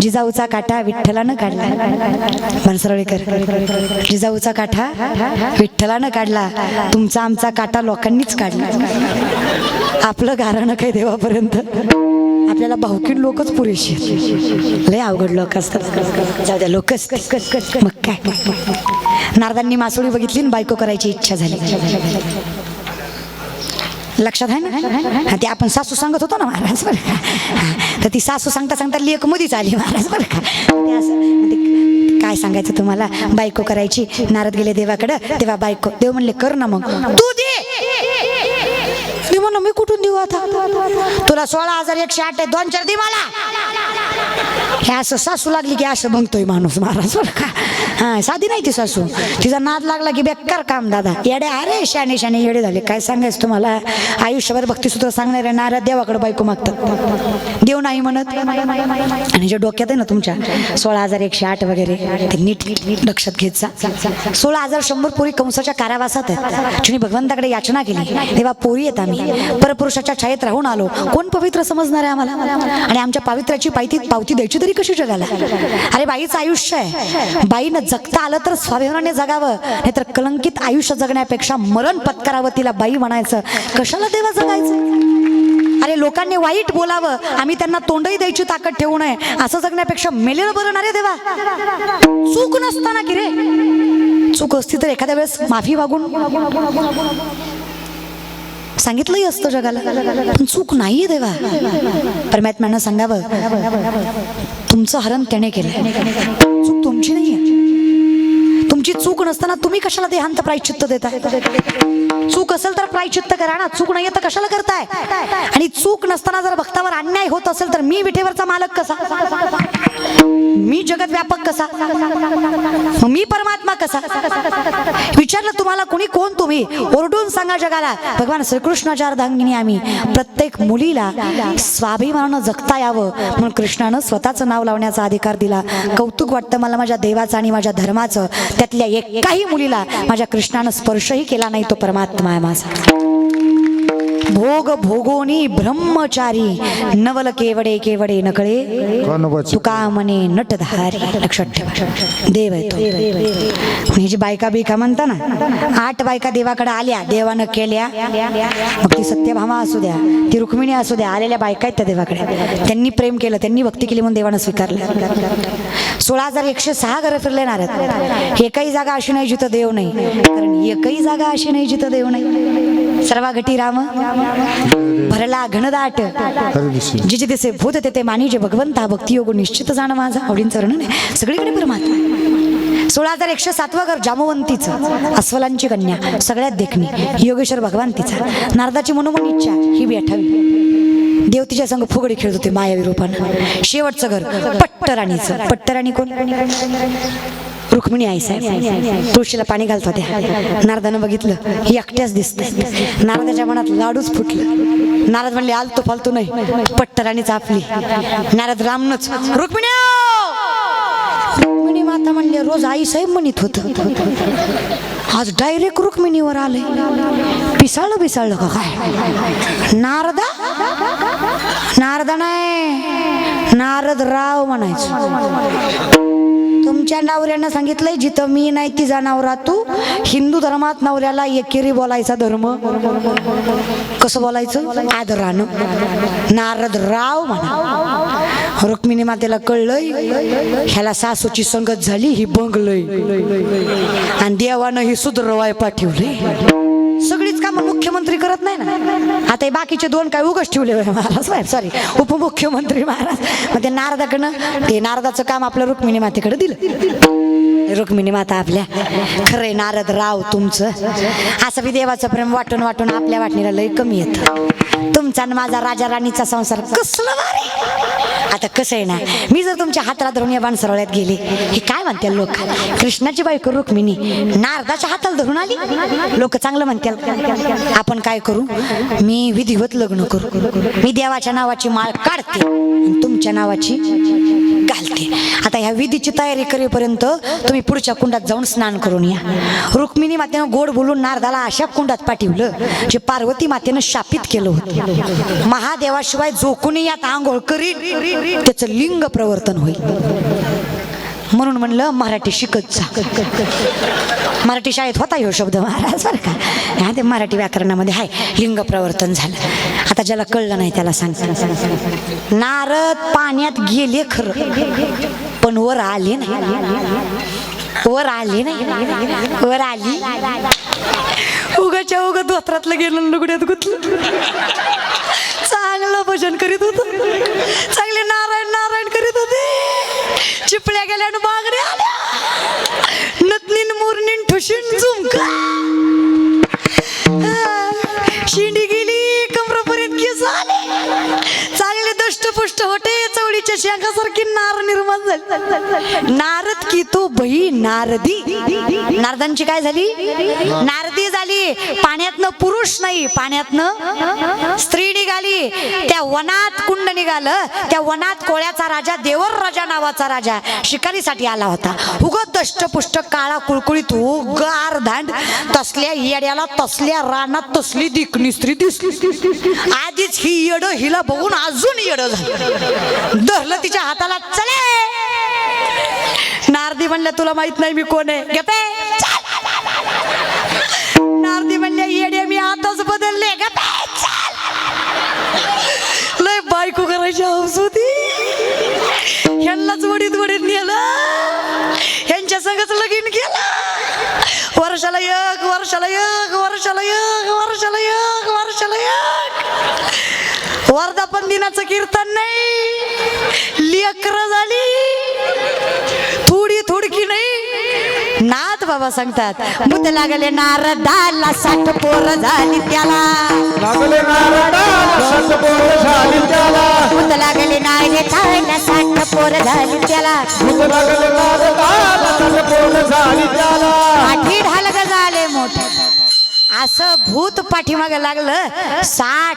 जिजाऊचा काठा विठ्ठलानं काढला. मनसरळेकर जिजाऊचा काठा विठ्ठलानं काढला. तुमचा आमचा काटा लोकांनीच काढला. आपलं गारणं काय देवापर्यंत? आपल्याला भावकीन लोकच पुरेशी आहेत. लय अवघड लोक असतात. जाऊ द्या लोकच मग काय? नारदांनी मासोळी बघितली आणि बायको करायची इच्छा झाली. लक्षात आहे ना? ते आपण सासू सांगत होतो ना महाराज बरं का? तर ती सासू सांगता सांगता लेख मधीच आली महाराज बरं का? काय सांगायचं तुम्हाला? बायको करायची नारद गेले देवाकडं तेव्हा बायको देव म्हणले कर ना मग. तू दे! म्हणलं मी कुठून देऊ आता? तुला सोळा हजार एकशे आठ आहे दोन चार दे मला. हे असं सासू लागली की असं बघतोय माणूस महाराज का? हा साधी नाही ती सासू. तिचा नाद लागला की बेकार काम दादा. येडे अरे शाने शाने येडे झाले. काय सांगायचं तुम्हाला? आयुष्यभर भक्तीसूत्र आहे नारद देवाकडे बायको मागतात. देव नाही म्हणत. आणि जे डोक्यात आहे ना तुमच्या सोळा हजार एकशे आठ वगैरे ते नीट लक्षात घेत जा. सोळा हजार शंभर पोरी कंसाच्या कारावासात आहेत. भगवंताकडे याचना केली. तेव्हा पोरी येत आम्ही. परपुरुषाच्या छायेत राहून आलो. कोण पवित्र समजणार आहे आम्हाला? आणि आमच्या पावित्र्याची पायती पावती द्यायची तरी कशी जगाला? अरे बाईचं आयुष्य आहे. बाईनं जगता आलं तर स्वाभिमानाने जगावं. नाहीतर कलंकित आयुष्य जगण्यापेक्षा मरण पत्करावं तिला बाई म्हणायचं. कशाला देवा जगायचं? अरे लोकांनी वाईट बोलावं. आम्ही त्यांना तोंडही द्यायची ताकद ठेवू नये. असं जगण्यापेक्षा मेलेलं बरं ना रे देवा? चूक नसताना की रे? चूक असती तर एखाद्या वेळेस माफी मागून सांगितलंही असतं जगाला. पण चूक नाहीये देवा. परमात्म्यानं सांगावं. तुमचं हरण त्याने केलं चूक तुमची नाहीये. तुमची चूक नसताना तुम्ही कशाला देहांत प्रायचित्त देता चूक असेल तर प्रायचित्त करा ना. चूक नाहीये तर कशाला करताय? आणि चूक नसताना जर भक्तावर अन्याय होत असेल तर मी विठेवरचा मालक कसा? मी जगत व्यापक कसा? मी परमात्मा कसा? विचारलं तुम्हाला कोणी? कोण तुम्ही? ओरडून सांगा जगाला. भगवान श्रीकृष्णाच्या अर्धांगिनी आम्ही. प्रत्येक मुलीला स्वाभिमानानं जगता यावं. म्हणून कृष्णानं स्वतःचं नाव लावण्याचा अधिकार दिला. कौतुक वाटतं मला माझ्या देवाचं आणि माझ्या धर्माचं. त्यातल्या एकाही मुलीला माझ्या कृष्णानं स्पर्शही केला नाही तो परमात्मा आहे माझा. भोग भोगोनी ब्रह्मचारी नवल केवडे केवडे नकळे तुका म्हणे नटधारी लक्षात ठेवा. देव आहे जी बायका बिका म्हणता ना आठ बायका देवाकडे आल्या देवानं केल्या. मग ती सत्यभामा असू द्या ती रुक्मिणी असू द्या आलेल्या बायका आहेत त्या देवाकडे. त्यांनी प्रेम केलं त्यांनी भक्ती केली म्हणून देवानं स्वीकारलं. सोळा हजार एकशे सहा घरं फिरले नारद. एकही जागा अशी नाही जिथं देव नाही कारण एकही जागा अशी नाही जिथं देव नाही. सर्वा घटी राम भरला घनदाट. जिजे जिचे दिसे भूत तेथे मानी जे भगवंता भक्ती योग निश्चित जाणं माझा. आवडींचं वर्णन आहे सगळीकडे परमात्मा. सोळा हजार एकशे सातवा घर जामवंतीचं. अस्वलांची कन्या सगळ्यात देखणी योगेश्वर भगवान तिचा नारदाची मनोमन इच्छा ही बी देवतीच्या देव तिच्या संग फुगडी खेळत होते मायावी रूपानं शेवटचं घर पट्टराणीचं. पट्टराणी कोण? रुक्मिणी आई साहेब तुळशीला पाणी घालत होत्या नारदानं बघितलं ही एकट्याच दिसते. नारदाच्या मनात लाडूच फुटलं. नारद म्हणले आलतो फालतू नाही. पट्टराणीच आपली नारद रामनच रुक्मिणी रुक्मिणी माता म्हणले रोज आई साहेब म्हणत होत. आज डायरेक्ट रुक्मिणीवर आले पिसाळलं पिसाळलं का काय? नारदा? नारदा नाही. नारद राव म्हणायचं. तुमच्या नवऱ्यानं सांगितलंय जिथं मी नाही तिचा नवरा तू. हिंदू धर्मात नवऱ्याला एकेरी बोलायचा धर्म. कसं बोलायचं? आदरानं. नारद राव म्हणा. रुक्मिणी मातेला कळलंय ह्याला सासूची संगत झाली ही बंगलय. आणि देवानं ही सुधरवाय पाठवली कामं मुख्यमंत्री करत नाही ना? आता हे बाकीचे दोन काय उगच ठेवले महाराज साहेब सॉरी उपमुख्यमंत्री महाराज. मग ते नारदाकडनं ते नारदाचं काम आपल्या रुक्मिणी मातेकडे दिलं. रुक्मिणी माता आपल्या. खरे नारद राव तुमचं. असं बी देवाचं प्रेम वाटून वाटून आपल्या वाटणीला लय कमी येतं. तुमचा आणि माझा राजा राणीचा संसार कसला आता कसं आहे ना मी जर तुमच्या हाताला धरून या बाणसरवळ्यात गेले हे काय म्हणते लोक? कृष्णाची बायको रुक्मिणी नारदाच्या हाताला धरून आली? लोक चांगलं म्हणतील. आपण काय करू? मी विधिवत लग्न करू. मी देवाच्या नावाची माळ काढते तुमच्या नावाची घालते. आता ह्या ह्या विधीची तयारी करेपर्यंत तुम्ही पुढच्या कुंडात जाऊन स्नान करून या. रुक्मिणी मातेनं गोड बोलून नारदाला अशा कुंडात पाठवलं जे पार्वती मातेनं शापित केलं होतं. महादेवाशिवाय जो कोणी यात आंघोळ करी त्याचं लिंग प्रवर्तन होईल. म्हणून म्हणलं मराठी शिकत जा. मराठी शाळेत होता हो शब्द महाराज बरं का? हा ते मराठी व्याकरणामध्ये आहे लिंग प्रवर्तन झालं. आता ज्याला कळलं नाही त्याला सांग नारद पाण्यात गेले खरं. पण वर आले नाही. वर आले नाही. वर आली. उगाच्या उगा धोत्रातलं गेलं लुगड्यात गुतलं. चांगलं भजन करीत होत. चांगले नारायण नारायण करीत होते. चिपळ्या गेल्या आणि बांगड्या आल्या. नतनीन मुरनीन ठुशीन झुमका. शेंगासारखी नार निर्माण झाली. नारद की तो बही नारदी. नारदांची काय झाली? नारदी झाली पाण्यातनं पुरुष नाही पाण्यातनं स्त्री निघाली. त्या वनात कुंड निघालं. त्या वनात कोळ्याचा राजा देवर राजा नावाचा राजा शिकारीसाठी आला होता. उग दष्टपुष्ट काळा कुळकुळीत उग धांड. तसल्या येड्याला तसल्या रानात तसली दिकणी स्त्री दिसली. आधीच ही येड हिला बघून अजून येड झालं. धरलं तिच्या हाताला चले! नारदी म्हणलं तुला माहीत नाही मी कोण आहे. घेते. नारदी म्हणल्या येडे मी आताच बदलले का लय बायको करायची हौस होती. ह्यांनाच वडीत वडीत नेलं. ह्यांच्या संगच लगीन केलं. वर्षाला एक वर्षाला एक वर्षाला एक वर्षाला एक वर्षाला एक. वर्धापन दिनाचं कीर्तन नाही. बाबा सांगतात बुद्ध लागले नारदाला साठ पोर झाली त्याला. लागले झाली त्याला. बुद्ध लागले नारदाला साठ पोर झाली त्याला. भूत लागले झाली त्याला. पाठी ढालग झाले मोठे. असं भूत पाठीमागे लागलं साठ